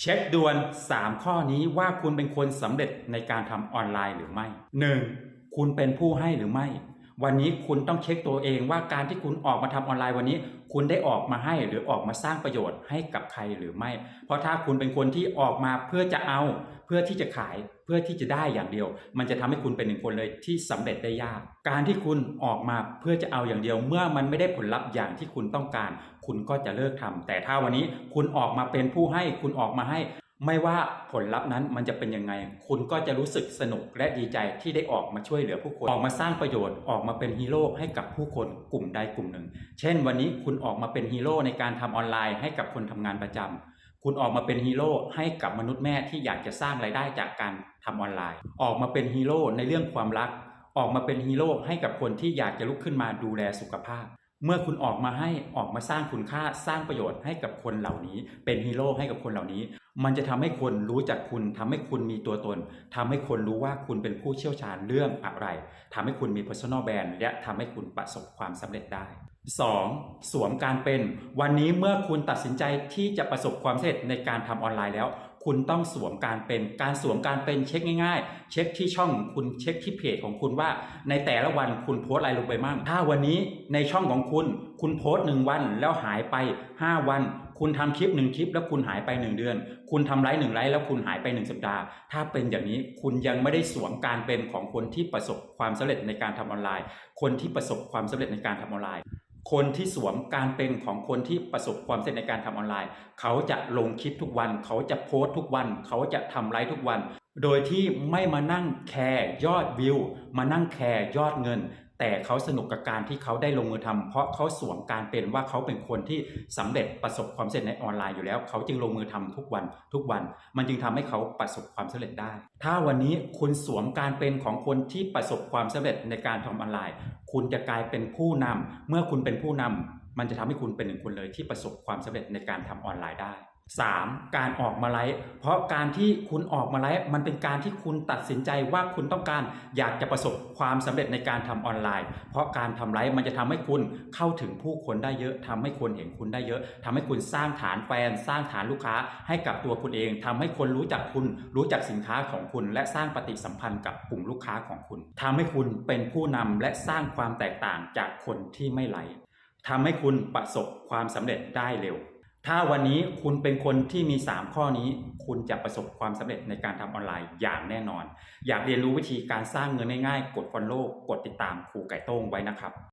เช็คด่วน 3 ข้อนี้ว่าคุณเป็นคนสำเร็จในการทำออนไลน์หรือไม่ 1. คุณเป็นผู้ให้หรือไม่ วันนี้คุณต้องเช็คตัวเองว่าการที่คุณออกมาทำออนไลน์วันนี้ คุณได้ออกมาให้หรือออกมาสร้างประโยชน์ให้กับใครหรือไม่ เพราะถ้าคุณเป็นคนที่ออกมาเพื่อจะเอา เพื่อที่จะขายเพื่อที่จะได้อย่างเดียว มันจะทำให้คุณเป็นหนึ่งคนเลยที่สำเร็จได้ยาก การที่คุณออกมาเพื่อจะเอาอย่างเดียว เมื่อมันไม่ได้ผลลัพธ์อย่างที่คุณต้องการ คุณก็จะเลิกทำแต่ถ้าวันนี้คุณออกมาเป็นผู้ให้คุณออกมาให้ ไม่ว่าผลลัพธ์นั้นมันจะเป็นยังไง คุณก็จะรู้สึกสนุกและดีใจที่ได้ออกมาช่วยเหลือผู้คน ออกมาสร้างประโยชน์ออกมาเป็นฮีโร่ให้กับผู้คนกลุ่มใดกลุ่มหนึ่ง เช่น วันนี้คุณออกมาเป็นฮีโร่ในการทำออนไลน์ให้กับคนทำงานประจำคุณออกมาเป็นฮีโร่ให้กับมนุษย์แม่ที่อยากจะสร้างรายได้จากการทำออนไลน์ ออกมาเป็นฮีโร่ในเรื่องความรัก ออกมาเป็นฮีโร่ให้กับคนที่อยากจะลุกขึ้นมาดูแลสุขภาพ เมื่อคุณออกมาให้ออกมาสร้างคุณค่าสร้างประโยชน์ให้กับคนเหล่านี้ เป็นฮีโร่ให้กับคนเหล่านี้ มันจะทำให้คนรู้จักคุณทำให้คุณมีตัวตนทำให้คนรู้ว่าคุณเป็นผู้เชี่ยวชาญเรื่องอะไรทำให้คุณมี personal brand และทำให้คุณประสบความสำเร็จได้ 2. สวมการเป็น วันนี้เมื่อคุณตัดสินใจที่จะประสบความสำเร็จในการทำออนไลน์แล้ว คุณต้องสวมการเป็นการสวมการเป็นเช็คง่าย ๆ เช็คที่ช่องของคุณเช็คที่เพจของคุณว่า ในแต่ละวันคุณโพสอะไรลงไปบ้างถ้าวันนี้ในช่องของคุณ คุณโพสหนึ่งวันแล้วหายไป 5 วัน คุณทำคลิปหนึ่งคลิปแล้วคุณหายไป 1 เดือน คุณทำไลฟ์หนึ่งไลฟ์แล้วคุณหายไป 1 สัปดาห์ ถ้าเป็นอย่างนี้คุณยังไม่ได้สวมการเป็นของคนที่ประสบความสำเร็จในการทำออนไลน์ คนที่ประสบความสำเร็จในการทำออนไลน์ คนที่สวมการเป็นของคนที่ประสบความสำเร็จในการทำออนไลน์ เขาจะลงคลิปทุกวัน เขาจะโพสต์ทุกวัน เขาจะทำไลฟ์ทุกวัน โดยที่ไม่มานั่งแคร์ยอดวิว มานั่งแคร์ยอดเงิน แต่เขาสนุกกับการที่เขาได้ลงมือทำเพราะเขาสวมการเป็นว่าเขาเป็นคนที่สำเร็จประสบความสำเร็จในออนไลน์อยู่แล้ว เขาจึงลงมือทำทุกวันทุกวัน มันจึงทำให้เขาประสบความสำเร็จได้ ถ้าวันนี้คุณสวมการเป็นของคนที่ประสบความสำเร็จในการทำออนไลน์ คุณจะกลายเป็นผู้นำเมื่อคุณเป็นผู้นำมันจะทำให้คุณเป็นหนึ่งคนเลยที่ประสบความสำเร็จในการทำออนไลน์ได้ 3. การออกมาไลฟ์เพราะการที่คุณออกมาไลฟ์มันเป็นการที่คุณตัดสินใจว่าคุณต้องการอยากจะประสบความสำเร็จในการทำออนไลน์ เพราะการทำไลฟ์มันจะทำให้คุณเข้าถึงผู้คนได้เยอะทำให้คนเห็นคุณได้เยอะทำให้คุณสร้างฐานแฟน สร้างฐานลูกค้าให้กับตัวคุณเองทำให้คนรู้จักคุณรู้จักสินค้าของคุณ และสร้างปฏิสัมพันธ์กับกลุ่มลูกค้าของคุณทำให้คุณเป็นผู้นำและสร้างความแตกต่างจากคนที่ไม่ไลฟ์ทำให้คุณประสบความสำเร็จได้เร็ว ถ้าวันนี้คุณเป็นคนที่มี 3 ข้อนี้ คุณจะประสบความสำเร็จในการทำออนไลน์อย่างแน่นอน อยากเรียนรู้วิธีการสร้างเงินง่ายๆ กด follow กดติดตามครูไก่โต้งไว้นะครับ